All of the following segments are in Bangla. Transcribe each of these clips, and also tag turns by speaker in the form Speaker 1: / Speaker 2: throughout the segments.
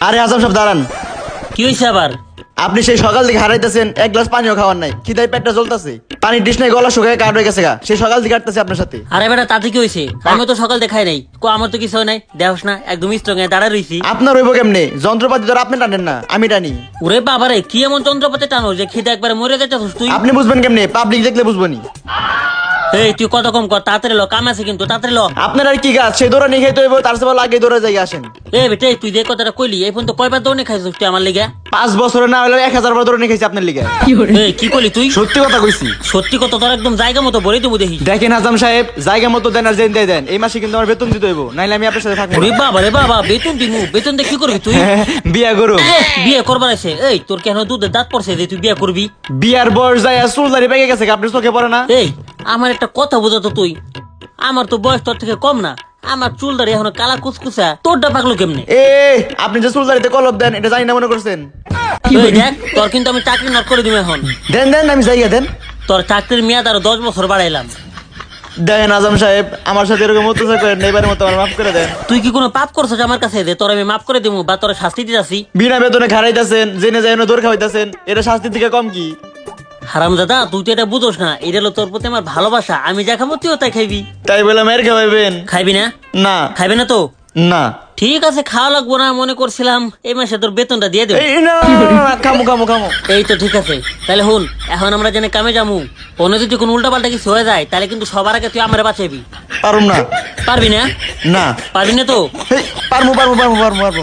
Speaker 1: আরে আজম সব দাঁড়ান।
Speaker 2: কি হয়েছে আবার?
Speaker 1: আপনি সেই সকাল থেকে হারাইতেছেন এক গ্লাস পানিও খাওয়ার নাই। খিদাই পেটটা জ্বলতেছে। পানির ডিশ নাই গলা শুকায় কাট হয়ে গেছে গা। সেই সকাল থেকে কাটতেছে আপনার সাথে।
Speaker 2: আরে বেটা তাতে কি হয়েছে আমি তো সকাল দেখাই নাই। কো আমার তো কিছু হয় নাই। দেখস না একদম স্ট্রং এ দাঁড়া রইছি।
Speaker 1: আপনার হইব কেমনে? যন্ত্রপাতি ধর আপনি টানেন না আমি টানি।
Speaker 2: ওরে বাবারে কি এমন যন্ত্রপাতি টানো যে খিদে একবারে মরে যেতে তুই?
Speaker 1: আপনি বুঝবেন কেমনে? পাবলিক দেখলে বুঝবনি
Speaker 2: এই তুই কত কম কর? তাড়াতাড়ি লো কাম আছে কিন্তু তাড়াতাড়ি ল।
Speaker 1: আপনার আর কি গাছ? সে দৌড়া নিয়ে খাইতে হইব তার সব আগে দৌড়ে যাই আসেন।
Speaker 2: এ বেটা তুই যে কথাটা কইলি এই পর্যন্ত কয়বার দৌড়ে খাইছিস তুই আমার লেগে?
Speaker 1: পাঁচ বছরে না হলে এক হাজার বার দৌড়ে নিয়ে খাইছি আপনার লিগে।
Speaker 2: এই কি করলি তুই?
Speaker 1: সত্যি কথা কইছি।
Speaker 2: সত্যি কথা তোর একদম জায়গা মতো বলে দেবো দেখি।
Speaker 1: দেখেন আজম সাহেব জায়গা মতো দেন আর জেন দিয়ে দেন। এই মাসে কিন্তু আমার বেতন দিতে হইব নাইলে আমি আপনার সাথে থাকব
Speaker 2: ওরে বাবা রে বাবা বেতন দিমু। বেতন দিয়ে কি করবি তুই?
Speaker 1: বিয়া করুন
Speaker 2: এ, বিয়ে করবার আছে। এই তোর কেন দুধের দাঁত পড়ছে যে তুই বিয়ে করবি?
Speaker 1: বিয়ার বয়স যায় আর চুল দাড়ি পেকে গেছে আপনি চোখে পড়ে না?
Speaker 2: এই আমার একটা কথা বোঝাতো তুই। আমার তো বয়স তোর থেকে কম না। আমার চুল দাঁড়িয়ে এখনও কালা কুচকুচা। তোরটা পাকলো কেমনে?
Speaker 1: এ আপনি যে চুল দাড়িতে কলপ দেন এটা জানি না মনে করছেন।
Speaker 2: দেখ তোর কিন্তু আমি চাকরি নট করে দিব এখন।
Speaker 1: দেন দেন আমি জায়গা দেন।
Speaker 2: তোর চাকরির মেয়াদ আরও দশ বছর বাড়াইলাম।
Speaker 1: দেখেন আজম সাহেব আমার সাথে এরকম অত্যাচার করেন এবারের মতো আমার মাফ করে দেন।
Speaker 2: তুই কি কোনো পাপ করছিস আমার কাছে? যে তোর আমি মাফ করে দিব বা তোর শাস্তি দিতেছি।
Speaker 1: বিনা বেতনে খারাইতেছেন জেনে যায় দৌড় খাওয়াইতেছেন এটা শাস্তির থেকে কম কি?
Speaker 2: হারাম দাদা তুই তো এটা বুঝোস না এটা হলো তোর প্রতি আমার ভালোবাসা আমি যা খাব তুইও তাই খাইবি।
Speaker 1: তাই বলে মেয়ের খাওয়াইবেন?
Speaker 2: খাইবি না?
Speaker 1: না।
Speaker 2: খাইবি না তো?
Speaker 1: না।
Speaker 2: ঠিক আছে খাওয়া লাগবো না মনে করছিলাম এই মাসে তোর বেতনটা দিয়ে দেবো।
Speaker 1: খামো খামো খামো
Speaker 2: এই তো ঠিক আছে। তাহলে হুন এখন আমরা জেনে কামে যামু কোনো যদি কোনো উল্টা পাল্টা কিছু হয়ে যায় তাহলে কিন্তু সবার আগে তুই আমার বাঁচাবি।
Speaker 1: পারুম না।
Speaker 2: পারবি না?
Speaker 1: না।
Speaker 2: পারবি না তো?
Speaker 1: পারব পারব পারব পারব পারব।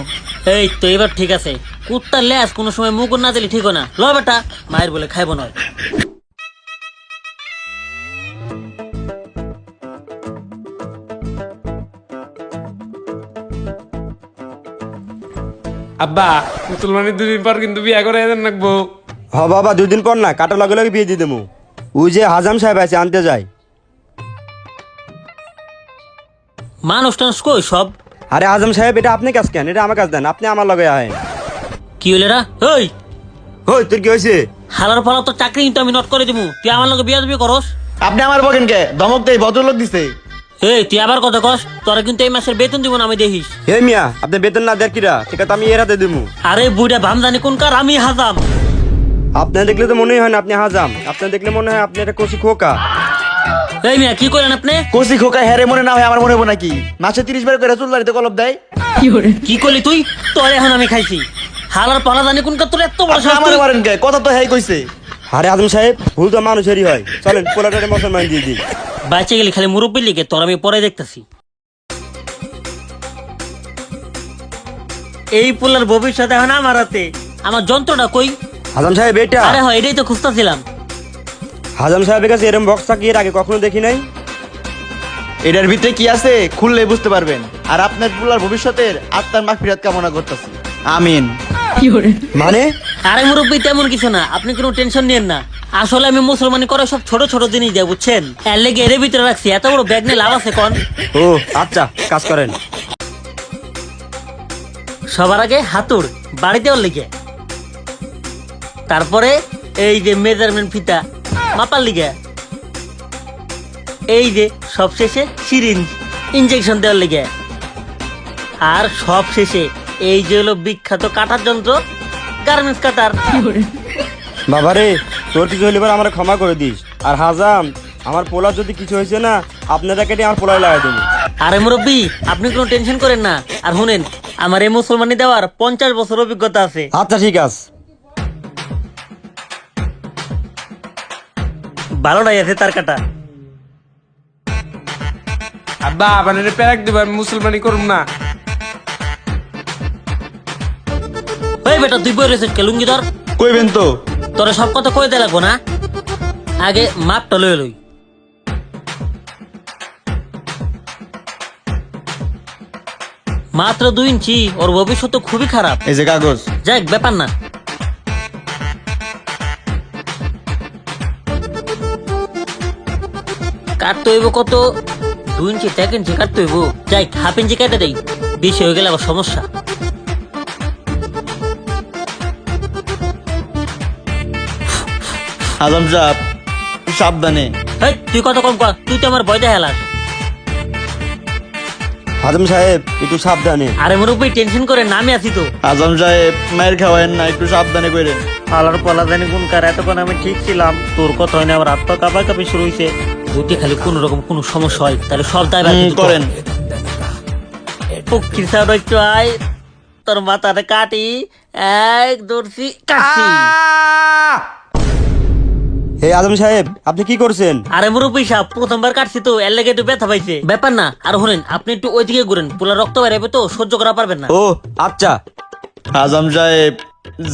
Speaker 2: এই তো এবার ঠিক আছে। কুত্তার ল্যাস কোনো সময় মুকুর না দিলে ঠিক না। ল বেটা মায়ের বলে খাইবো নয়।
Speaker 3: আব্বা মুসলমানের দুদিন পর কিন্তু বিয়া করে এদের নাকবো।
Speaker 4: হ বাবা দুদিন পর না কাটা লগে লগে বিয়ে দিয়ে দেবো। ওই যে হাজাম সাহেব আছে আনতে যায়
Speaker 2: মানুষ টানুষ কই সব?
Speaker 4: আরে হাজাম সাহেব এটা আপনি কাজ কেন এটা আমার কাজ দেন আপনি আমার লগে আহেন।
Speaker 2: কি হইলে রা ওই
Speaker 4: হই তোর কি হয়েছে
Speaker 2: হালার ফালা তো চাকরি কিন্তু আমি নট করে দিবো তুই আমার লগে বিয়া দিবি করস?
Speaker 1: আপনি আমার বকেন কে ধমক দেই ভদ্রলোক দিছে।
Speaker 2: এই তুই আবার কথা কস? তোরা কিন্তু এই মাসের বেতন দিব না আমি দেখিস।
Speaker 4: হে মিয়া আপনি বেতন না কিরা? ঠিক আছে আমি এর হাতে দেবো
Speaker 2: আরে বুড়া ভাম জানি কোন কার? আমি হাজাম।
Speaker 4: আপনার দেখলে তো মনেই হয় না আপনি হাজাম। আপনার দেখলে মনে হয় আপনি একটা কষি খোকা।
Speaker 2: এই মিয়া কি করেন আপনি?
Speaker 1: কষি খোকা হেরে মনে না হয় আমার মনে হব নাকি? মাসে তিরিশ বার করে চুল দাড়িতে কলপ দেয়।
Speaker 2: কি করলি তুই? তোর এখন আমি খাইছি। হালার পালা জানি কোন কার? তোর এত বড়
Speaker 1: আপনি আমার কথা তো হ্যাঁ কইছে।
Speaker 4: আরে আজম সাহেব ভুল তো মানুষেরই হয়। চলেন পোলাটারে মুসলমান দিয়ে দিই।
Speaker 2: বাইচে গেলি খালি মুরব্বী লিগে তোর আমি পরে দেখতেছি। এই পোলার ভবিষ্যৎ এখন আমার হাতে। আমার যন্ত্রটা কই?
Speaker 4: হাজাম সাহেব এটা?
Speaker 2: আরে হয় এটাই তো খুঁজতেছিলাম।
Speaker 4: হাজাম সাহেবের কাছে এরম বক্স থাকি এর আগে কখনো দেখি নাই?
Speaker 1: এটার ভিতরে কি আছে খুললে বুঝতে পারবেন। আর আপনার পুলার ভবিষ্যতের আত্মার মাগফিরাত কামনা করতেছি। আমিন।
Speaker 4: মানে?
Speaker 2: আরে মুরব্বী তেমন কিছু না। আপনি কোনো টেনশন নিয়েন না। আসলে আমি মুসলমানি করে সব ছোট ছোট জিনিস দেয় বুঝছেন? এর লেগে এর ভিতরে রাখছি। এত বড় ব্যাগ নিয়ে লাভ আছে কন।
Speaker 4: ও আচ্ছা কাজ করেন।
Speaker 2: সবার আগে হাতুড় বাড়িতে ওর লিগে। তারপরে এই যে মেজারমেন্ট ফিতা মাপার লিগে। এই যে সবশেষে সিরিঞ্জ ইঞ্জেকশন দেওয়ার লিগে। আর সব শেষে এই যে হলো বিখ্যাত কাটার যন্ত্র গার্মেন্টস কাটার।
Speaker 4: বাবারে তোর কিছু হলে এবার আমার ক্ষমা করে দিস। আর হাজাম আমার পোলা যদি কিছু হয়েছে না আপনারা কেটে আমার পোলায় লাগাই দেবো।
Speaker 2: আরে মুরব্বী আপনি কোনো টেনশন করেন না। আর শুনেন আমার এই মুসলমানি দেওয়ার পঞ্চাশ বছর অভিজ্ঞতা আছে।
Speaker 4: আচ্ছা ঠিক আছে।
Speaker 2: ভালোটাই আছে তার কাটা।
Speaker 3: আব্বা মানে প্যারাক দিব আমি মুসলমানি করুন না।
Speaker 2: বেটা তুই বই রয়েছিস কে লুঙ্গি ধর।
Speaker 1: কইবেন তো।
Speaker 2: তোরা সব কথা কই দে লাগবো না। আগে মাপটা লই লই। মাত্র দুই ইঞ্চি ওর ভবিষ্যৎ তো খুবই খারাপ।
Speaker 1: এই যে কাগজ।
Speaker 2: যাক ব্যাপার না। কাটতে হইব কত? দুই ইঞ্চি এক ইঞ্চি কাটতে হইব। যাই হাফ ইঞ্চি কেটে দেই। বেশি হয়ে গেলে আবার সমস্যা।
Speaker 1: আজম সাহেব সাবধানে।
Speaker 2: হেই, তুই কত কম কর তুই তো আমার ভয় দেখালাস
Speaker 4: আজম সাহেব একটু সাবধানে।
Speaker 2: আরে মুরব্বী টেনশন করে নামে আছি তো।
Speaker 1: আজম সাহেব মায়ের খাওয়ায়েন না একটু সাবধানে করেন।
Speaker 2: আলার পলা জানি কোন কার এতক্ষণ আমি ঠিক ছিলাম। তোর কথা হয় না আমার পা কাঁপা কাঁপি শুরু হয়েছে যদি খালি কোনো রকম কোনো সমস্যা হয় তাহলে সব দায়
Speaker 1: হুম, করেন।
Speaker 2: পক্ষীর সাউন্ড একটু আয় তোর মাথাটা কাটি এক দর্শি কাটছি
Speaker 4: হে আজম সাহেব আপনি কি করছেন?
Speaker 2: আরে মুরব্বী সাহেব প্রথমবার কাটছি তো এর লেগে একটু ব্যথা পাইছে। ব্যাপার না আর শুনেন আপনি একটু ওইদিকে ঘুরেন রক্ত বেরাবে তো সহ্য করা পারবেন না।
Speaker 4: ও আচ্ছা।
Speaker 1: আজম সাহেব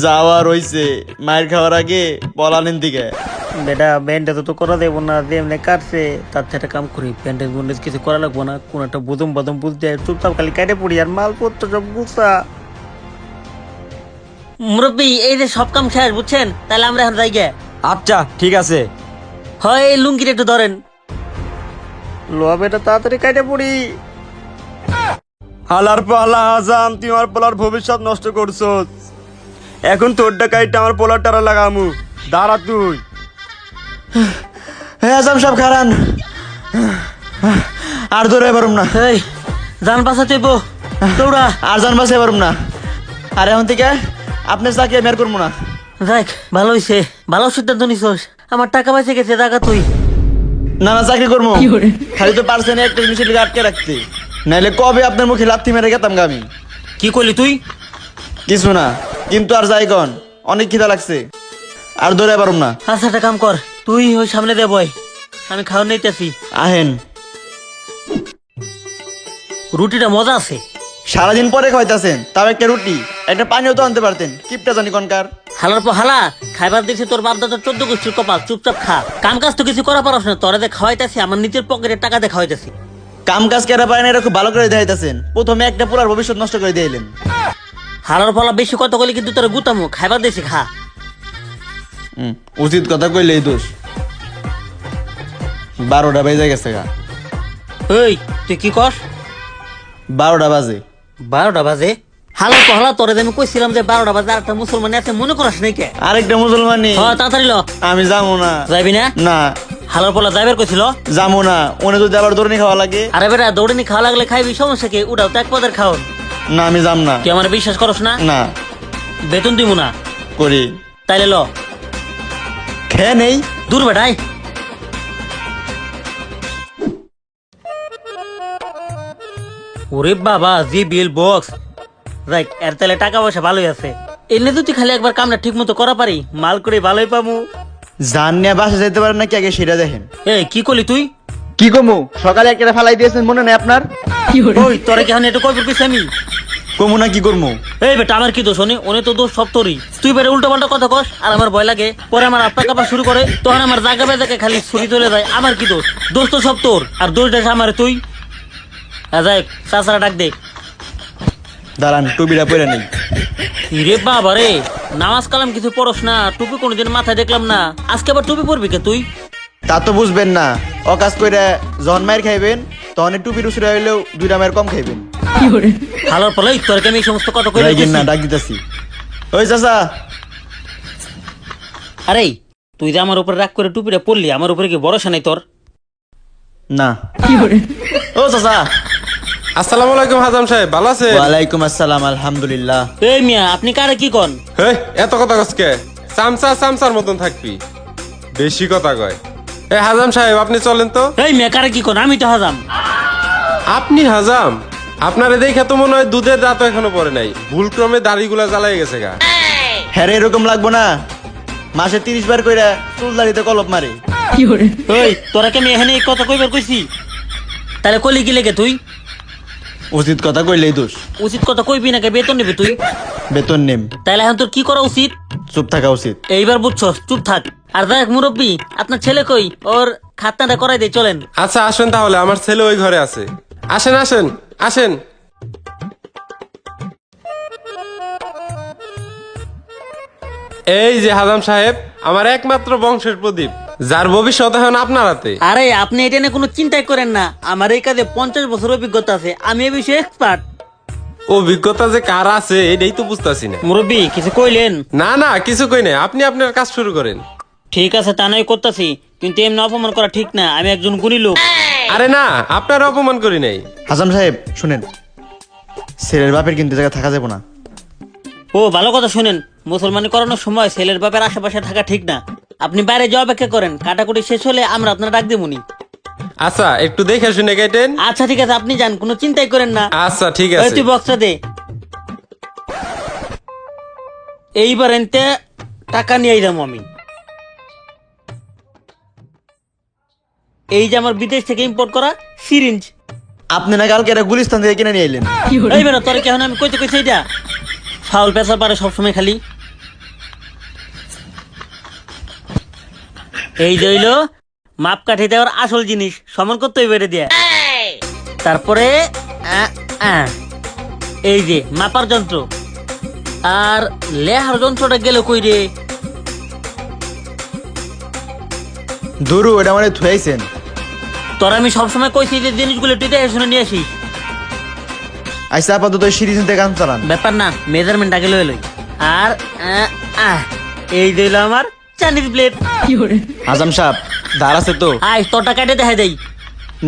Speaker 1: যাওয়া রইছে মায়ের খাওয়ার আগে পলালেন দিকে।
Speaker 2: বেটা ব্যান্ডেজ তো করা দেবো না যে এমনি কাটছে তার থেকে কাম করি ব্যান্ডেজ ব্যান্ডেজ কিছু করা লাগবো না কোন একটা বুদম বাদম বুঝতে চুপচাপ খালি কাটে পড়ি আর মালপত্র সব গুছা। মুরব্বী এই যে সব কাম শেষ বুঝছেন? তাহলে আমরা এখন যাই গে
Speaker 4: আচ্ছা ঠিক আছে।
Speaker 2: হয় এই লুঙ্গিটা একটু ধরেন। লোয়া বেটা তাড়াতাড়ি কাটে পড়ি
Speaker 4: হালার পালা আজাম তুই আমার পোলার ভবিষ্যৎ নষ্ট করছ এখন তোর ডাকাইটা আমার পোলার টারা লাগামু। দাঁড়া তুই।
Speaker 1: হ্যাঁ আজম সাহেব খারান। আর দৌড়ে পারুম না।
Speaker 2: এই জান বাঁচাতে বো দৌড়া।
Speaker 1: আর জান বাসে পারুম না। আর এখন থেকে আপনার চাকরি আমি আর করব না।
Speaker 2: দেখ ভালো হইছে। ভালো সিদ্ধান্ত নিছস। আমার টাকা বেঁচে গেছে টাকা তুই।
Speaker 1: না না চাকরি করব। খালি তো পারছেন একটা জিনিসের লিগে আটকে রাখতে। নাইলে কবে আপনার মুখে লাথি মেরে গেতাম আমি?
Speaker 2: কি করলি তুই?
Speaker 1: কিছু না কিন্তু আর যাই কন অনেক খিদা লাগছে। আর দৌড়ে পারুম না।
Speaker 2: আচ্ছা একটা কাম কর তুই ওই সামনে দে বয়। আমি খাওয়া নিতেছি।
Speaker 1: আহেন।
Speaker 2: রুটিটা মজা আছে।
Speaker 1: সারাদিন পরে খাইতেছেন তাও একটা রুটি একটা পানিও তো আনতে পারতেন। কিপটা জানি কনকার।
Speaker 2: হালার পর হালা খাইবার দেখছি তোর বাপ দাদা চোদ্দ গোষ্ঠীর কপাল চুপচাপ খা। কাম কাজ তো কিছু করা পারস না তোরা যে খাওয়াইতেছি আমার নিজের পকেটে টাকা দিয়ে খাওয়াইতেছি।
Speaker 1: কাম কাজ কেরা পারেন এটা খুব ভালো করে দেখাইতেছেন। প্রথমে একটা পুরার ভবিষ্যৎ নষ্ট করে দিলেন
Speaker 2: হালার ফলা বেশি কত করলে কিন্তু তোর গুতামু খাইবার দেখছি খা।
Speaker 1: হুম, উচিত কথা কইলে এই দোষ। বারোটা বেজে গেছে গা।
Speaker 2: এই তুই কি কর
Speaker 1: বারোটা বাজে।
Speaker 2: বারোটা বাজে। হালা তোরে যে আমি কইছিলাম যে বারোটা বাজে আর একটা মুসলমান আছে মনে করাস নাই কে?
Speaker 1: আরেকটা মুসলমানি?
Speaker 2: হ তাড়াতাড়ি ল।
Speaker 1: আমি যাব না।
Speaker 2: যাবি না?
Speaker 1: না।
Speaker 2: হালার পলা যাইবার কইছিল?
Speaker 1: যাব না। ওনে যদি আবার দৌড়নি খাওয়া লাগে?
Speaker 2: আরে বেটা দৌড়েনি খাওয়া লাগলে খাইবি সমস্যা কি? উঠাও তো এক পদের
Speaker 1: না আমি যাম না।
Speaker 2: তুই আমার বিশ্বাস করস না?
Speaker 1: না।
Speaker 2: বেতন দিব না।
Speaker 1: করি।
Speaker 2: তাইলে ল।
Speaker 1: খেয়ে নেই।
Speaker 2: দূর বেটাই। ওরে বাবা জি বিল বক্স রাইট এর তাহলে টাকা পয়সা ভালোই আছে। এনে যদি খালি একবার কামটা ঠিক মতো করা পারি মাল করে ভালোই পামু
Speaker 1: জান নিয়ে বাসা যেতে পারেন নাকি আগে সেটা দেখেন।
Speaker 2: এই কি করলি তুই?
Speaker 1: কি কমু? সকালে একটা ফালাই দিয়েছেন মনে নেই আপনার?
Speaker 2: ওই তোরা কি এখন এটা করছিস আমি
Speaker 1: কমু না কি করব
Speaker 2: এই বেটা আমার কি দোষ? অনে অনে তো দোষ সব তোরই। তুই বেড়ে উল্টো পাল্টা কথা কস আর আমার ভয় লাগে। পরে আমার আপনা কাপা শুরু করে তখন আমার জায়গা বেজাকে খালি ছুরি চলে যায়। আমার কি দোষ? দোষ তো সব তোর আর দোষ দেশ আমার তুই। যাই চাচারা ডাক দে।
Speaker 1: দাঁড়ান টুপিটা পরে নেই।
Speaker 2: রে বাবা রে নামাজ কালাম কিছু পড়স না টুপি কোনোদিন মাথায় দেখলাম না। আজকে আবার টুপি পরবি কে তুই?
Speaker 1: তা তো বুঝবেন না অকাজ করে যখন মায়ের খাইবেন তখন হইলেও দুইটা মায়ের কম খাইবেন।
Speaker 2: ভালোর ফলে তোরকে আমি এই সমস্ত কথা
Speaker 1: না ডাক দিতেছি। ওই চাচা।
Speaker 2: আরে তুই যে আমার উপরে রাগ করে টুপিটা পরলি আমার উপরে কি ভরসা নাই তোর?
Speaker 1: না। ও চাচা।
Speaker 3: আসসালামু আলাইকুম হাজাম সাহেব ভালো আছে
Speaker 1: ওয়ালাইকুম আসসালাম আলহামদুলিল্লাহ।
Speaker 2: এই মিয়া আপনি কারে কি কন?
Speaker 3: হেই, এত কথা কসকে চামচা চামচার মতন থাকবি। বেশি কথা কয়। এ হাজাম সাহেব আপনি চলেন তো।
Speaker 2: এই মিয়া কারে কি কন? আমি তো হাজাম।
Speaker 3: আপনি হাজাম? আপনারে দেখে তো মনে হয় দুধের দাঁত এখনও পরে নাই। ভুলক্রমে দাড়িগুলা জ্বালাই গেছে গা।
Speaker 1: হ্যাঁ রে, এরকম লাগবো না। মাসে তিরিশ বার কইরা চুল দাড়িতে কলপ মারে।
Speaker 2: ওই তোরা কি আমি এখানে এই কথা কইবার কইছি? তাহলে কলি কি লেগে তুই?
Speaker 1: উচিত কথা কইলেই দোষ।
Speaker 2: উচিত কথা কইবি নাকি বেতন নিবি তুই?
Speaker 1: বেতন নেম।
Speaker 2: তাহলে এখন তোর কি করা উচিত?
Speaker 1: চুপ থাকা উচিত।
Speaker 2: এইবার বুঝছস চুপ থাক। আর দেখ মুরব্বী আপনার ছেলে কই? ওর খাতনাটা করাই দে চলেন।
Speaker 3: আচ্ছা আসেন তাহলে আমার ছেলে ওই ঘরে আছে। আসেন আসেন আসেন। এই যে হাজাম সাহেব আমার একমাত্র বংশের প্রদীপ। যার ভবিষ্যৎ এখন আপনার হাতে।
Speaker 2: আরে আপনি এটা নিয়ে কোনো চিন্তাই করেন না। আমার এই কাজে পঞ্চাশ বছর অভিজ্ঞতা আছে। আমি এ বিষয়ে এক্সপার্ট
Speaker 3: অভিজ্ঞতা যে কার আছে এটাই তো বুঝতেছি না।
Speaker 2: মুরব্বী কিছু কইলেন?
Speaker 3: না না কিছু কই নাই। আপনি আপনার কাজ শুরু করেন।
Speaker 2: ঠিক আছে তা নয় করতেছি। কিন্তু এমনি অপমান করা ঠিক না। আমি একজন গুণী লোক।
Speaker 3: আরে না আপনার অপমান করি নাই।
Speaker 1: হাসান সাহেব শুনেন। ছেলের বাপের কিন্তু জায়গায় থাকা যাবে না।
Speaker 2: ও ভালো কথা শুনেন। মুসলমানি করানোর সময় ছেলের বাপের আশেপাশে থাকা ঠিক না। আপনি বাইরে যাওয়া অপেক্ষা করেন কাটাকুটি শেষ হলে আমরা আপনার ডাক দেবনি
Speaker 3: আচ্ছা একটু দেখে শুনে কেটেন
Speaker 2: আচ্ছা ঠিক আছে আপনি যান কোনো চিন্তাই করেন না।
Speaker 3: আচ্ছা ঠিক
Speaker 2: ওই
Speaker 3: আছে।
Speaker 2: তুই বক্সটা দে। এইবার এনতে টাকা নিয়ে যাব আমি। এই যে আমার বিদেশ থেকে ইম্পোর্ট করা সিরিঞ্জ
Speaker 1: আপনি না কালকে এটা গুলিস্তান থেকে কিনে নিয়ে এলেন।
Speaker 2: এই তোর কেমন আমি কইতে কইছি এটা ফাউল পেশার পারে সবসময় খালি। এই যে হইল মাপ কাঠি দেওয়ার আসল জিনিস সমান করতে রে দিয়া। তারপরে এই যে মাপার যন্ত্র। আর লেহার যন্ত্রটা গেল কই রে?
Speaker 1: দুরু এটা মানে থুয়াইছেন।
Speaker 2: তোর আমি সবসময় কইছি যে জিনিসগুলো তুই দেখে শুনে নিয়ে আসিস।
Speaker 1: আইসা আপাতত সিরিজ থেকে কাম চালান।
Speaker 2: ব্যাপার না মেজারমেন্ট আগে লয়ে লই। আর এই দিল আমার চাইনিজ প্লেট
Speaker 1: আজম সাহেব ধার আছে তো?
Speaker 2: আয় তোরটা কেটে দেখা দেই।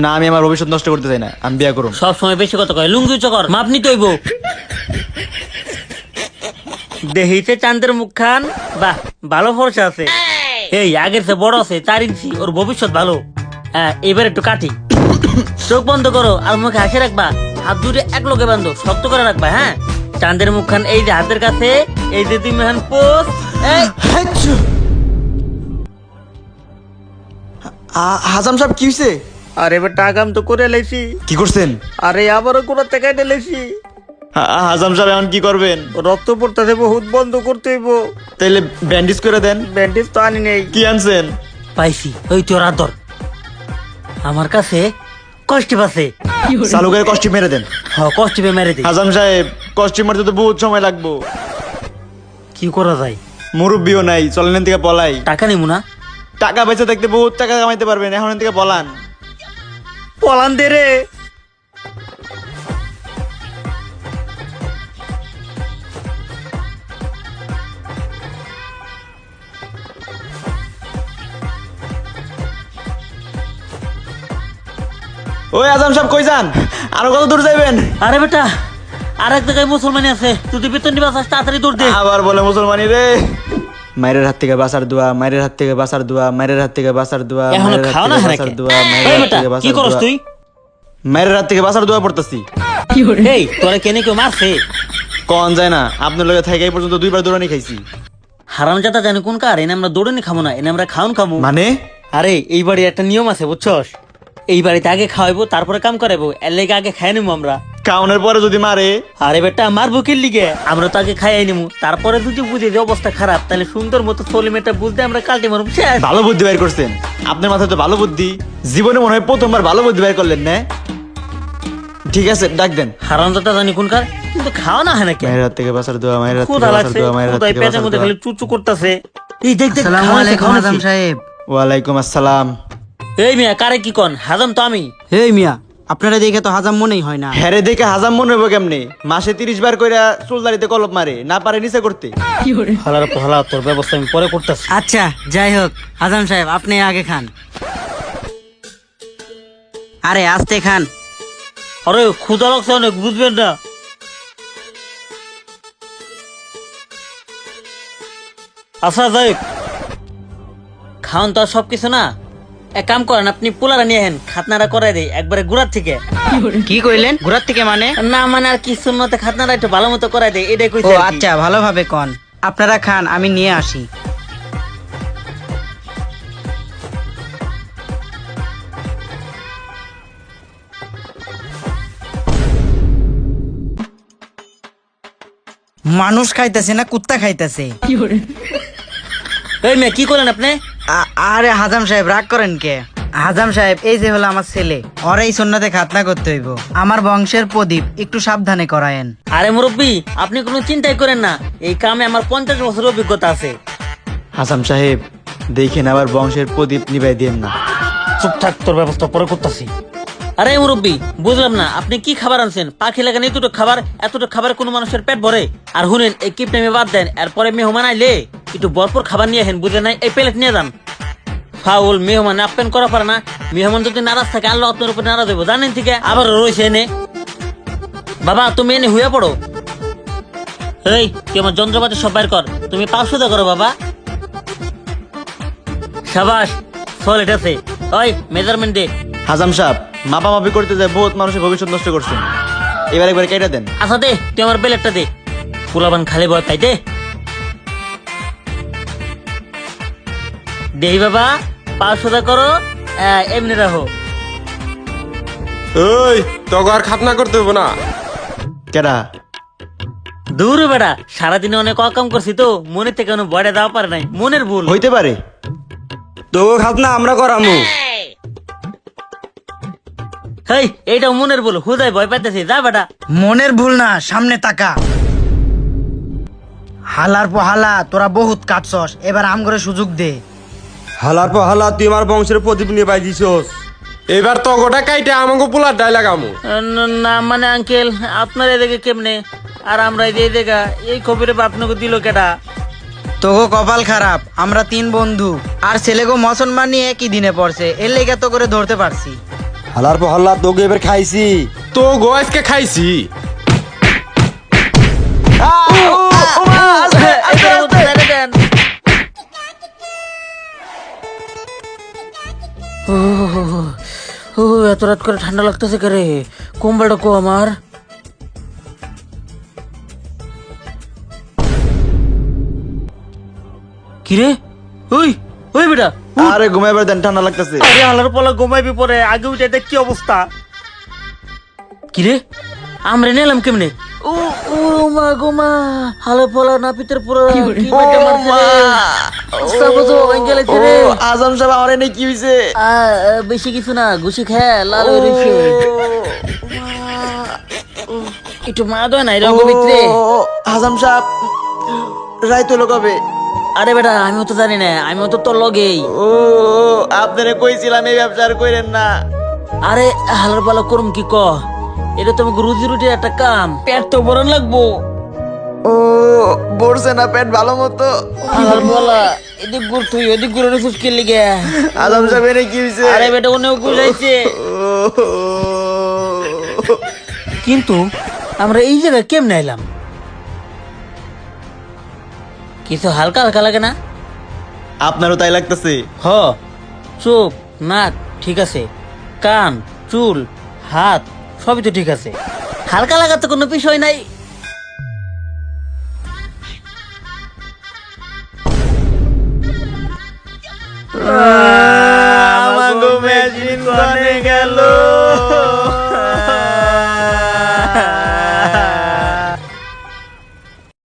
Speaker 1: না আমি আমার ভবিষ্যৎ নষ্ট করতে চাই না আমি বিয়া করুন
Speaker 2: সব সময় বেশি কথা কয় লুঙ্গি চকর মাপ নিতে হইব। দেহিতে চান্দের মুখ খান বাহ ভালো ফর্সা আছে। এই আগের সে বড় আছে চার ইঞ্চি ওর ভবিষ্যৎ ভালো। হ্যাঁ এবার একটু কাটি। চোখ বন্ধ করো আর মুখে হাসি রাখবা। হাত দুটো এক লোকে বান্ধো শক্ত করে রাখবা হ্যাঁ? চাঁদের মুখ খান এই যে হাতের কাছে এই যে তুমি মেহান পোস
Speaker 1: হাসাম সাহেব কি হয়েছে
Speaker 2: আরে এবার টাকাম তো করে লাইছি।
Speaker 1: কি করছেন?
Speaker 2: আরে আবারও কোন থেকে কেটে লাইছি।
Speaker 1: হাসাম সাহেব এখন কি করবেন?
Speaker 2: রক্ত পড়তেছে বহুত বন্ধ করতে হইব।
Speaker 1: তাইলে ব্যান্ডেজ করে দেন।
Speaker 2: ব্যান্ডেজ তো আনি নেই।
Speaker 1: কি আনছেন?
Speaker 2: পাইছি ওই তোর আদর। আমার কাছে কষ্টি আছে
Speaker 1: চালু করে কষ্টি মেরে দেন।
Speaker 2: হ কষ্টি পে মেরে দিই।
Speaker 1: হাজাম সাহেব কষ্টি মারতে তো বহুত সময় লাগবো।
Speaker 2: কি করা যায়?
Speaker 1: মুরব্বিও নাই চলেন থেকে পলাই।
Speaker 2: টাকা নিমু না।
Speaker 1: টাকা পয়সা থাকতে বহুত টাকা কামাইতে পারবেন এখন থেকে পলান।
Speaker 2: পলান দে রে।
Speaker 1: ওই আজম সাহেব কই যান? আরও কত দূর যাইবেন?
Speaker 2: আরে বেটা আর এক জায়গায় মুসলমানি আছে তুই তো বেতন নিবাস তাড়াতাড়ি দৌড় দে।
Speaker 1: আবার বলে মুসলমানি রে। মায়ের হাত থেকে বাসার দোয়া মায়ের হাত থেকে বাসার দোয়া মায়ের হাত থেকে বাসার দোয়া
Speaker 2: এখনও
Speaker 1: মায়ের হাত থেকে বাসার দোয়া মায়ের হাত থেকে
Speaker 2: কি
Speaker 1: বাসার দোয়া
Speaker 2: তুই?
Speaker 1: মায়ের হাত থেকে বাসার দোয়া পড়তেছি।
Speaker 2: এই তোরা কেনে কেউ মারছে?
Speaker 1: কন যায় না আপনার লগে থেকে এই পর্যন্ত দুইবার দৌড়ানি খাইছি।
Speaker 2: হারাম জাতা জানি কোন কার এনে আমরা দৌড়ে খাব না এনে আমরা খাওন খাব
Speaker 1: মানে?
Speaker 2: আরে এই বাড়ির একটা নিয়ম আছে বুঝছস? এই বাড়িতে আগে খাওয়াইবো তারপরে কাম করাইবো এর লেগে আগে খাই নিবো আমরা।
Speaker 1: কাউনের পরে যদি মারে।
Speaker 2: আরে বেটা মারবো কি লিগে? আমরা তো আগে খাইয়ে নিমু। তারপরে যদি বুঝে যে অবস্থা খারাপ তাহলে সুন্দর মতো ছোলে মেয়েটা বুঝতে আমরা কালটি মারব শেষ।
Speaker 1: ভালো বুদ্ধি বের করছেন। আপনার মাথায় তো ভালো বুদ্ধি। জীবনে মনে হয় প্রথমবার ভালো বুদ্ধি বের করলেন না। ঠিক আছে ডাক দেন।
Speaker 2: জাতা জানি কোনকার? কিন্তু খাওয়া না হয় নাকি?
Speaker 1: মায়ের হাত থেকে বাসার দোয়া মায়ের হাত থেকে বাসার
Speaker 2: লাগছে
Speaker 1: দোয়া মায়ের হাত থেকে বাসার
Speaker 2: মধ্যে
Speaker 1: দোয়া।
Speaker 2: খালি চুচু করতেছে। এই দেখ দেখ
Speaker 5: আসসালামু আলাইকুম। আজম সাহেব।
Speaker 1: ওয়ালাইকুম আসসালাম।
Speaker 2: এই মিয়া কারে কি কন? হাজাম তো আমি।
Speaker 5: এই মিয়া আপনারা দেখে তো হাজাম মনেই হয় না।
Speaker 1: হ্যারে দেখে হাজাম মনে হইব কেমনে? মাসে তিরিশ বার কইরা চুলদারিতে কলপ মারে না পারে নিচে করতে।
Speaker 2: হালার হালা তোর ব্যবস্থা আমি পরে করতেছি।
Speaker 5: আচ্ছা যাই হোক হাজাম সাহেব আপনি আগে খান। আরে আস্তে খান।
Speaker 2: আরে ক্ষুধা লাগছে অনেক বুঝবেন না। আচ্ছা যাই হোক। খাওন তো আর সবকিছু না? এক কাম করেন আপনি পোলারা নিয়ে খাতনারা করাই দেয় একবারে গুড়ার থেকে।
Speaker 5: কি কইলেন? ঘোরার থেকে মানে?
Speaker 2: না মানে আর কি মতে খাতনারা একটু ভালো মতো করাই দেয় এটাই কইছে
Speaker 5: আচ্ছা ভালোভাবে কন। আপনারা খান আমি নিয়ে আসি। মানুষ খাইতেছে না কুত্তা খাইতেছে?
Speaker 2: এই মেয়ে কি করলেন আপনি?
Speaker 5: আরে হাজাম সাহেব রাগ করেন কে? হাজাম সাহেব এই যে হলো আমার ছেলে। ওর এই সন্ন্যতে খাতনা করতে হইব। আমার বংশের প্রদীপ একটু সাবধানে করায়েন।
Speaker 2: আরে মুরব্বী আপনি কোনো চিন্তাই করেন না। এই কামে আমার পঞ্চাশ বছর অভিজ্ঞতা আছে।
Speaker 1: হাসাম সাহেব দেখেন আবার বংশের প্রদীপ নিভাই দিয়েন না।
Speaker 2: চুপ থাক তোর ব্যবস্থা পরে করতেছি। আরে মুরব্বী বুঝলাম না আপনি কি খাবার আনছেন? পাখি লাগান এতটুকু খাবার এতটুকু খাবার কোনো মানুষের পেট ভরে। আর শুনেন এই কিপ নেমে বাদ দেন এরপরে মেহমান আইলে। একটু বরপর খাবার নিয়ে আসেন বুঝলেন নাই? এই প্লেট নিয়ে যান। ফাউল মেহমান আপ্যায়ন করা পারে না। মেহমান যদি নারাজ থাকে আল্লাহ আপনার উপর নারাজ হইব। জানেন থেকে আবার রয়েছে এনে। বাবা তুমি এনে হুয়ে পড়ো। এই তুই আমার যন্ত্রপাতি সব বাইর কর। তুমি পাঁচশো করো বাবা। সাবাস সলিড আছে। ওই মেজারমেন্ট দে।
Speaker 1: হাজাম সাহেব মাপামাপি করতে যায় বহুত মানুষের ভবিষ্যৎ নষ্ট করছেন এবার একবার কেটে দেন।
Speaker 2: আচ্ছা দে তুই আমার বেলেটটা দে। পুরাবান খালি ভয় পাই দে। দেহি বাবা পাঁচশো করো এমনি রাখো।
Speaker 3: ওই তোকে আর খাতনা করতে হব না।
Speaker 1: কেডা?
Speaker 2: দূর বেড়া সারাদিনে অনেক অকাম করছি তো মনে থেকে কোনো বয়টা দেওয়া পারে নাই মনের ভুল।
Speaker 1: হইতে পারে।
Speaker 4: তো খাতনা আমরা করামু।
Speaker 2: হেই এইটা মনের ভুল হুদায় ভয় পাইতেছি যা বেটা
Speaker 5: মনের ভুল না সামনে তাকা। হালার পর হালা তোরা বহুত কাটছস এবার আম করে সুযোগ দে।
Speaker 4: হালার পর হালা তুই আমার বংশের প্রদীপ নিয়ে পাই দিছস
Speaker 3: এবার তো গোটা কাইটা আমাকে পোলার ডাইলাগ আমু
Speaker 2: ন- মানে আঙ্কেল আপনার এদিকে কেমনে? আর আমরা এই জায়গা এই খবরে আপনাকে দিল কেটা
Speaker 5: তোগো কপাল খারাপ আমরা তিন বন্ধু। আর ছেলেগো মুসলমান নিয়ে একই দিনে পড়ছে এর লেগে তো করে ধরতে পারছি।
Speaker 4: হালার পর হাল্লা তোকে এবার খাইছি।
Speaker 3: তো গো আজকে খাইছি।
Speaker 2: ও এত রাত করে ঠান্ডা লাগতেছে কে রে কম্বলটা কো আমার। কিরে? ওই ওই বেটা
Speaker 1: আরে ঘুমাইবার দেন ঠান্ডা লাগতেছে।
Speaker 2: আরে হালার পলা ঘুমাইবি পরে আগে উঠে দেখ কি অবস্থা। কিরে? আমরা নিলাম কেমনে? ও ও মা গো মা। হালার পলা নাপিতের পুরো কি মারছে
Speaker 1: আজম সাহেব আমার এনে কি হইছে?
Speaker 2: বেশি কিছু না ঘুষি খেয়ে লাল হয়ে একটু মা দয় না এরকম ভিতরে
Speaker 1: ও, হাজাম সাহেব রায় তো লোকাবে
Speaker 2: আরে বেটা আমিও তো জানি না আমিও তো তোর লগেই।
Speaker 1: ও আপনারে কইছিলাম এই ব্যবসা আর কইরেন না।
Speaker 2: আরে হালার পালা করুম কি ক? এটা তোমাকে রুজি রুটির একটা কাম। পেট তো লাগবো।
Speaker 1: ও না পেট ভালো মতো।
Speaker 2: হালার পালা এদিক গুড় তুই ওদিক কে লিগে?
Speaker 1: আজম সাহেব এনে কি হইছে?
Speaker 2: আরে বেটা
Speaker 1: ও,
Speaker 2: কিন্তু আমরা এই জায়গায় কেমনে এলাম? কিছু হালকা হালকা লাগে না?
Speaker 1: আপনারও তাই লাগতেছে?
Speaker 2: হ চোখ নাক ঠিক আছে। কান চুল হাত সবই তো ঠিক আছে। হালকা লাগাতে কোনো বিষয় নাই।
Speaker 1: গেল।